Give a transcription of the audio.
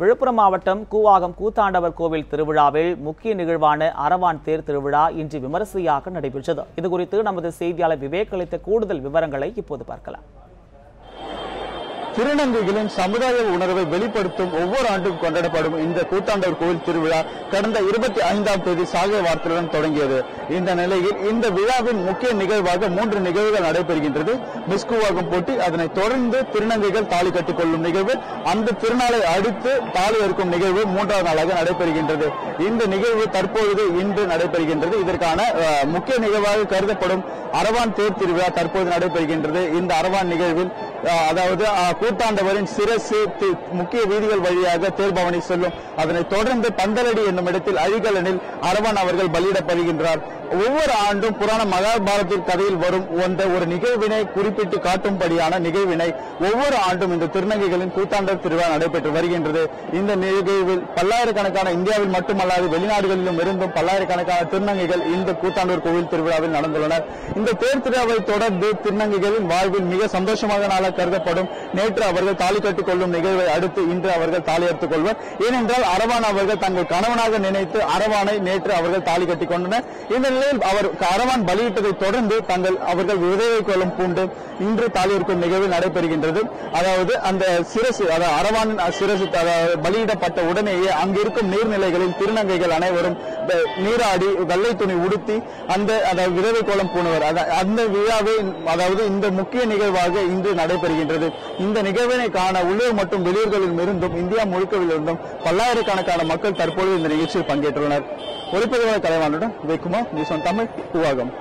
விழுப்புரம் மாவட்டம் கூவாகம் கூத்தாண்டவர் கோவில் திருவிழாவில் முக்கிய நிகழ்வான அரவான் தேர் திருவிழா இன்று விமரிசையாக நடைபெற்றது. இதுகுறித்து நமது செய்தியாளர் விவேக் அளித்த கூடுதல் விவரங்களை இப்போது பார்க்கலாம். திருநங்கைகளின் சமுதாய உணர்வை வெளிப்படுத்தும் ஒவ்வொரு ஆண்டும் கொண்டாடப்படும் இந்த கூத்தாண்டவர் கோவில் திருவிழா கடந்த இருபத்தி ஐந்தாம் தேதி சாகை வார்த்தையுடன் தொடங்கியது. இந்த நிலையில் இந்த விழாவின் முக்கிய நிகழ்வாக மூன்று நிகழ்வுகள் நடைபெறுகின்றது. மிஸ்குவாகும் போட்டி அதனை தொடர்ந்து திருநங்கைகள் தாலி கட்டிக் கொள்ளும் நிகழ்வு அந்த திருநாளை அடுத்து தாலி அறுக்கும் நிகழ்வு மூன்றாவது நாளாக நடைபெறுகின்றது. இந்த நிகழ்வு தற்பொழுது இன்று நடைபெறுகின்றது. இதற்கான அஹ், முக்கிய நிகழ்வாக கருதப்படும் அரவான் தேர் திருவிழா தற்போது நடைபெறுகின்றது. இந்த அரவான் நிகழ்வில் அதாவது அஹ், சிரசு முக்கிய வீதிகள் வழியாக தேர்பவனி செல்லும். அதனைத் தொடர்ந்து பந்தலடி என்னும் இடத்தில் அழிகலனில் அரவன் அவர்கள் பலியிடப்படுகின்றார். ஒவ்வொரு ஆண்டும் புராண மகாபாரத்தில் கதையில் வரும் ஒன்ற ஒரு நிகழ்வினை குறிப்பிட்டு காட்டும்படியான நிகழ்வினை ஒவ்வொரு ஆண்டும் இந்த திருநங்கைகளின் கூத்தாண்டவர் திருவிழா நடைபெற்று வருகின்றது. இந்த நிகழ்வில் பல்லாயிரக்கணக்கான இந்தியாவில் மட்டுமல்லாது வெளிநாடுகளிலும் இருந்தும் பல்லாயிரக்கணக்கான திருநங்கைகள் இந்த கூத்தாண்டூர் கோவில் திருவிழாவில் நடந்துள்ளனர். இந்த தேர் திருவிழாவை தொடர்ந்து திருநங்கைகளின் வாழ்வில் மிக சந்தோஷமாக நாளாக கருதப்படும். நேற்று அவர்கள் தாலி கட்டிக் கொள்ளும் நிகழ்வை அடுத்து இன்று அவர்கள் தாலி எடுத்துக் கொள்வர். ஏனென்றால் அரவான் அவர்கள் தங்கள் கணவனாக நினைத்து அரவானை நேற்று அவர்கள் தாலி கட்டிக் கொண்டனர். இந்த நிலையில் அவர் அரவான் பலியிட்டதை தொடர்ந்து தங்கள் அவர்கள் விதவை கொள்ளும் பூண்டு இன்று தாலியிருக்கும் நிகழ்வு நடைபெறுகின்றது. அதாவது அந்த சிரசு அதாவது அரவான் சிரசு அதாவது பலியிடப்பட்ட உடனேயே அங்கிருக்கும் நீர்நிலைகளில் திருநங்கைகள் அனைவரும் நீராடி வெள்ளை துணி உடுத்தி அந்த அதாவது விதவை கோலம் பூணுவர். அந்த விழாவே அதாவது இந்த முக்கிய நிகழ்வாக இன்று நடைபெறுகின்றது. இந்த நிகழ்வினை காண உள்ளூர் மற்றும் வெளியூர்களில் இருந்தும் இந்தியா முழுக்கவிலிருந்தும் பல்லாயிரக்கணக்கான மக்கள் தற்பொழுது இந்த நிகழ்ச்சியில் பங்கேற்றுள்ளனர். ஒளிப்பதிவாளர் கலைவானுடன் விவேக்குமார் நியூஸ் ஆன் தமிழ் கூவாகம்